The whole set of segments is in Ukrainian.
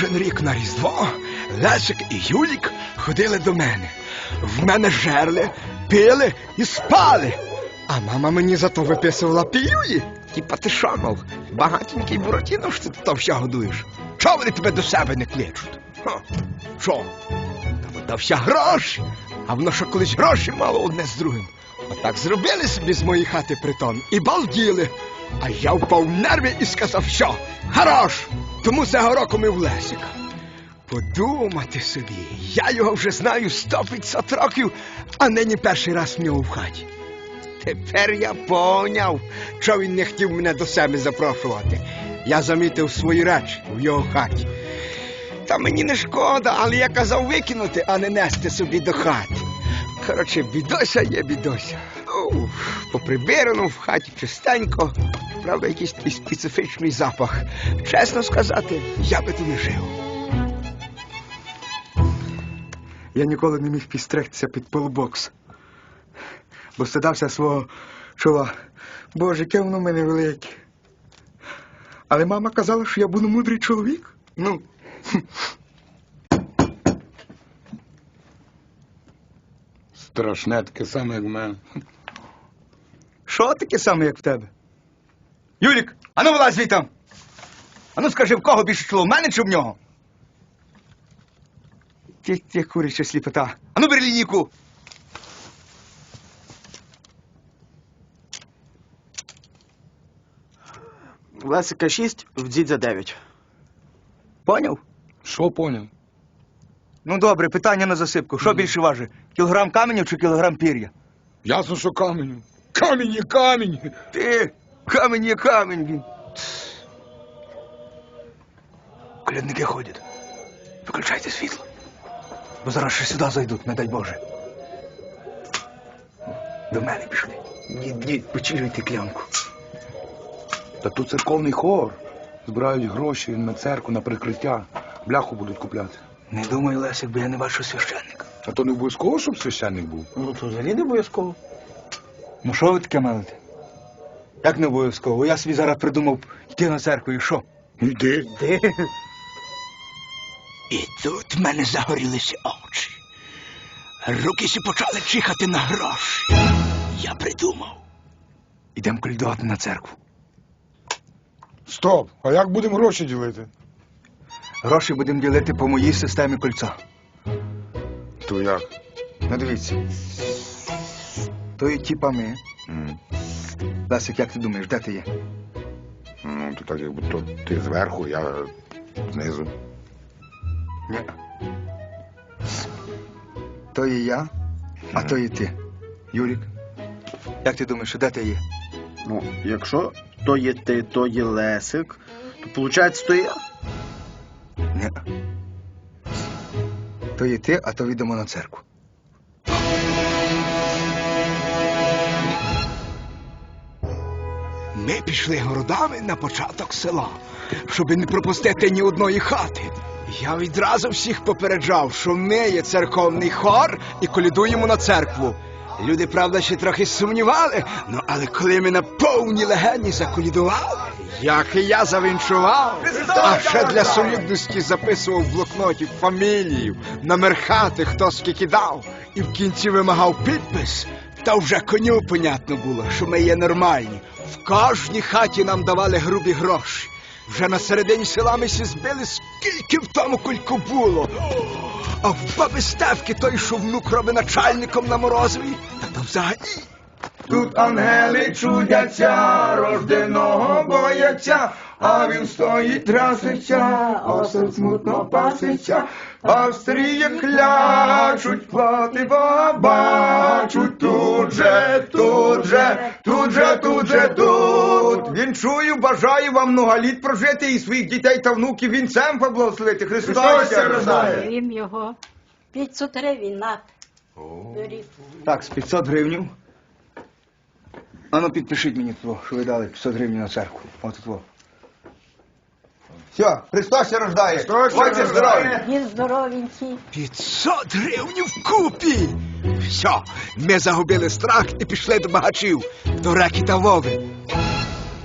Кожен рік на Різдво Лесик і Юлік ходили до мене. В мене жерли, пили і спали. А мама мені зато виписувала пілюлі. Типа ти що, мов, багатенький Буратіно, що ти там все годуєш? Чого вони тебе до себе не кличуть? Що? Та вода вся гроші. А воно що колись гроші мало одне з другим. Отак зробили собі з моєї хати притон і балділи. А я впав в нерви і сказав, що хорош! Тому цього року ми в Лесика. Подумати собі, я його вже знаю сто п'ятсот років, а нині перший раз в нього в хаті. Тепер я поняв, що він не хотів мене до себе запрошувати. Я замітив свої речі в його хаті. Та мені не шкода, але я казав викинути, а не нести собі до хати. Коротше, бідося є бідося. Ну, поприбирано в хаті чистенько. Правда, якийсь такий специфічний запах. Чесно сказати, я би тут не жив. Я ніколи не міг підстригтися під полубокс. Бо стидався свого чола. Боже, яке воно в мене велике. Але мама казала, що я буду мудрий чоловік. Ну. Страшне таке саме, як в мене. Що таке саме, як в тебе? Юлік, ану вилазь звідти! Ану скажи, в кого більше чоло, в мене чи в нього? Ти, ти куряча сліпота. Ану бери лінійку. Лесика 6, в дідзя 9. Поняв? Що поняв? Ну добре, питання на засипку. Що більше важить? Кілограм каменю чи кілограм пір'я? Ясно, що камінь. Камінь є камінь. Ти, камінь є камінь. Колядники ходять. Виключайте світло. Бо зараз ще сюди зайдуть, не дай Боже. До мене пішли. Дід, почилюйте клянку. Та тут церковний хор. Збирають гроші на церкву, на прикриття. Бляху будуть купляти. Не думаю, Лесик, бо я не бачу священника. А то не обов'язково, щоб священник був. Ну, то взагалі не обов'язково. Ну що ви таке мелите? Як не обов'язково? Я собі зараз придумав йти на церкву і що? Йди. Ти? І тут в мене загорілися очі. Руки сі почали чихати на гроші. Я придумав. Ідемо колядувати на церкву. Стоп! А як будемо гроші ділити? Гроші будемо ділити по моїй системі кольця. То як? Ну дивіться. То і типа ми. М, Лесик, як ти думаєш, де ти є? Ну, то так якби то ти зверху, я знизу. Ні. То і я, а то і ти. Юрік. Як ти думаєш, де ти є? Ну, якщо то є ти, то є Лесик, то виходить, то я. Ні. То є ти, а то йдемо на церкву. Ми пішли городами на початок села, щоб не пропустити ні одної хати. Я відразу всіх попереджав, що ми є церковний хор і колядуємо на церкву. Люди, правда, ще трохи сумнівали, ну але коли ми на повній легені заколядували, як і я завінчував, а ще для солідності записував в блокноті фамілію, номер хати, хто скільки дав, і в кінці вимагав підпис. Та вже коню понятно було, що ми є нормальні. В кожній хаті нам давали грубі гроші. Вже на середині села ми сі збили, скільки в тому кульку було. А в баби Стевки той, що внук робить начальником на морозові, та то взагалі. Тут ангели чудяться, рожденого бояться, а він стоїть трясеться, осел смутно паситься, Австрії клячуть, плати бачуть, тут же, тут же, тут же, тут же, тут. Він чую, бажаю вам много літ прожити і своїх дітей та внуків вінцем поблагословити. Христос рождає. Їм його 500 гривень на. Беріть. Так, з 500 гривень. Ану, підпишіть мені того, що ви дали 500 гривень на церкву. От тут. Все, Христос ще рождає. Будьте здорові. Він здоровенький. 500 гривень вкупі. Все, ми загубили страх і пішли до багачів, до реки та вови.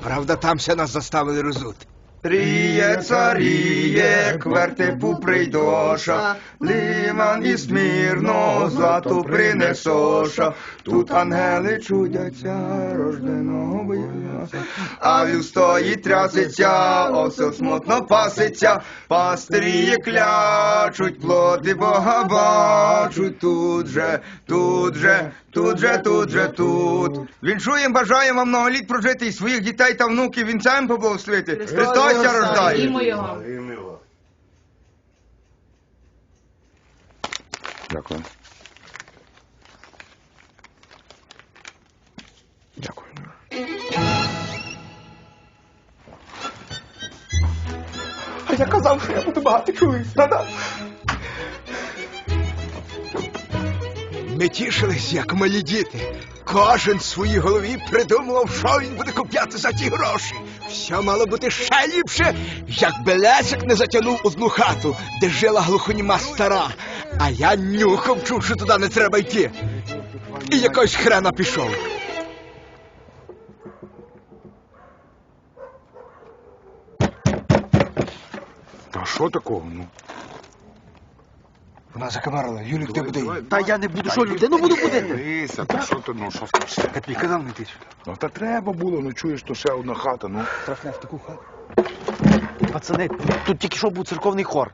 Правда, там все нас заставили розути. Тріє царіє, квертипу прийдоша, лиман і смірно злату принесоша. Тут ангели чудяться, рожденого боялася. А вів стоїть трясеться, овсо смутно паситься, пастирі клячуть, плоти Бога бачуть тут же, тут же, тут же, тут же, тут. Віншуєм, бажаємо вам многоліт прожити і своїх дітей та внуків вінцем поблагословити. Христос ся рождає. Славімо його. Дякую. Дякую. А я казав, що я буду багато чую, правда? Ми тішились, як малі діти. Кожен в своїй голові придумував, що він буде купляти за ті гроші. Все мало бути ще ліпше, якби Лесик не затягнув одну хату, де жила глухоніма стара. А я нюхом чув, що туди не треба йти. І якось хрена пішов. Та що такого? Ну? Вона закабарила. Юлік, ти буде. Та я не буду, що людину буду будити. Дивися, та що ти, ну що скажеш? Та твій казав не йти сюди. Ну та треба було, ну чуєш, то ще одна хата, ну. Трафне в таку хату. Пацани, тут тільки що був церковний хор.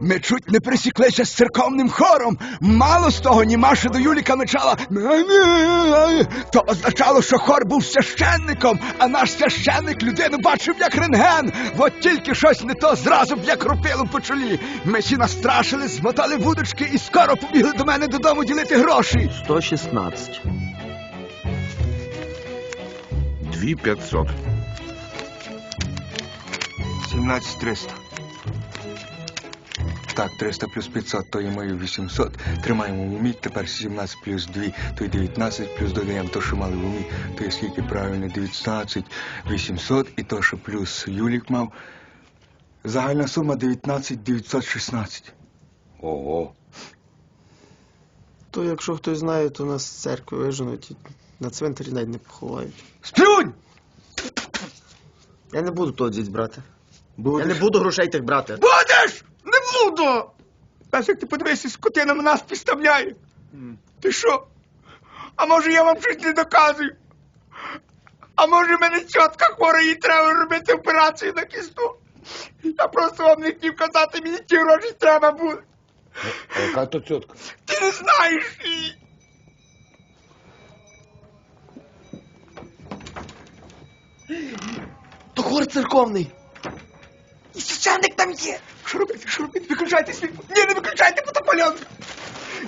Ми чуть не пересіклися з церковним хором. Мало з того, німаша до Юліка мечала. То означало, що хор був священником, а наш священник людину бачив, як рентген. От тільки щось не то зразу б як рупило по чолі. Ми всі настрашили, змотали вудочки і скоро побігли до мене додому ділити гроші. 116. 2500. 17300. Так, 300 плюс 500, то є мої 800. Тримаємо в умі, тепер 17 плюс 2, то й 19, плюс додаємо то, що мали в умі, то є скільки правильно, 19, 800, і то, що плюс Юлік мав. Загальна сума 19 916. Ого. То якщо хтось знає, то нас з церкви виженуть і на цвинтарі навіть не поховають. Сплюнь! Я не буду того діть брати. Будеш? Я не буду грошей тих брати. Будеш! Не буду! Як ти подивися, скотина нас підставляє. Ти що? А може я вам щось не доказую? А може мене тітка хвора, їй треба робити операцію на кісту? Я просто вам не хотів казати, мені ті гроші треба буде. А яка то цьотка? Ти не знаєш її. То хор церковний. І священник там є. Що робити? Що робити? Виключайте. Ні, не виключайте фотополян.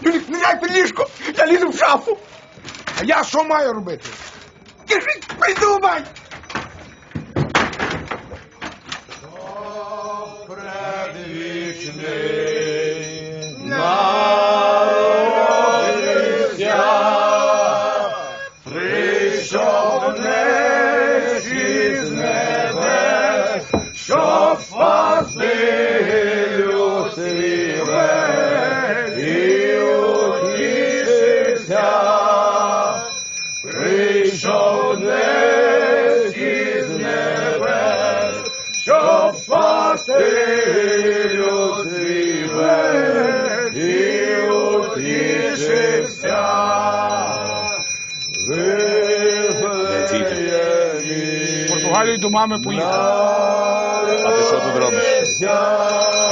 Юлік, не дай під ліжко. Я лізу в шафу. А я що маю робити? Держись, придумай! придумай. В Португалію до мами поїхав. А ти що тут робиш?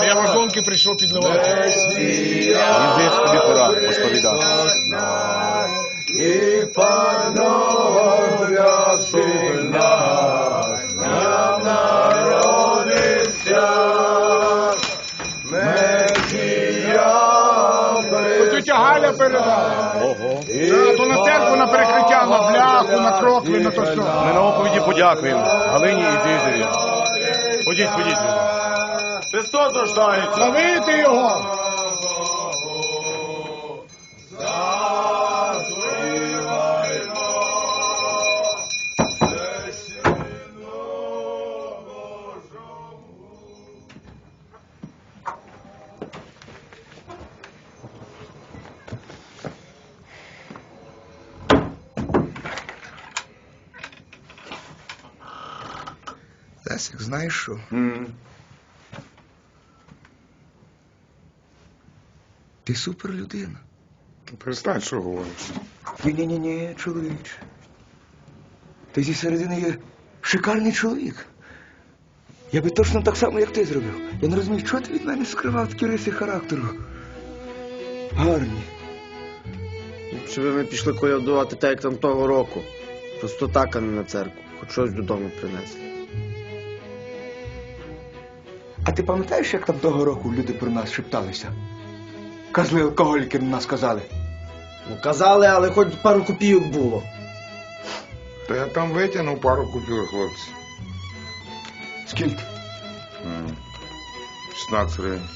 А я вагонки прийшов підливати. Бляху, на крокви, на то все. Ми на оповіді подякуємо Галині і Дізеві. Ходіть, ходіть. Христос рождається. Славити його! Лесик, знаєш що? М. Ти супер людина. Перестань, що говориш. Ні-ні-ні, чоловіче. Ти зі середини є шикарний чоловік. Я би точно так само, як ти зробив. Я не розумію, чого ти від мене скривав такі риси характеру. Гарні. Щоб ми пішли колядувати так, як там того року. Просто так, а не на церкву. Хоч щось додому принесли. А ти пам'ятаєш, як там того року люди про нас шепталися? Козли алкоголіки на нас казали. Ну казали, але хоч пару копійок було. Та я там витягнув пару купюр, хлопці. Скільки? М. 16 гривень.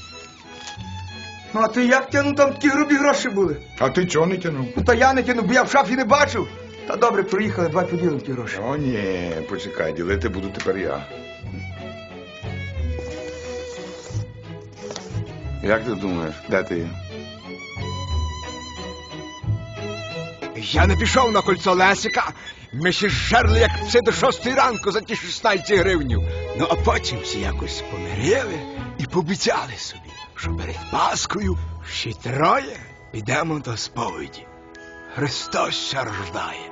Ну а ти як тянув там такі грубі гроші були? А ти чого не тянув? Ну та я не тянув, бо я в шафі не бачив. Та добре, приїхали, давай поділимо ті гроші. О, ні, почекай, ділити буду тепер я. Як ти думаєш, де ти є? Я не пішов на кольцо Лесика. Ми ще жерли, як це до шостої ранку за ті 16 гривнів. Ну а потім всі якось помирили і пообіцяли собі, що перед Паскою всі троє підемо до сповіді. Христос ся рождає.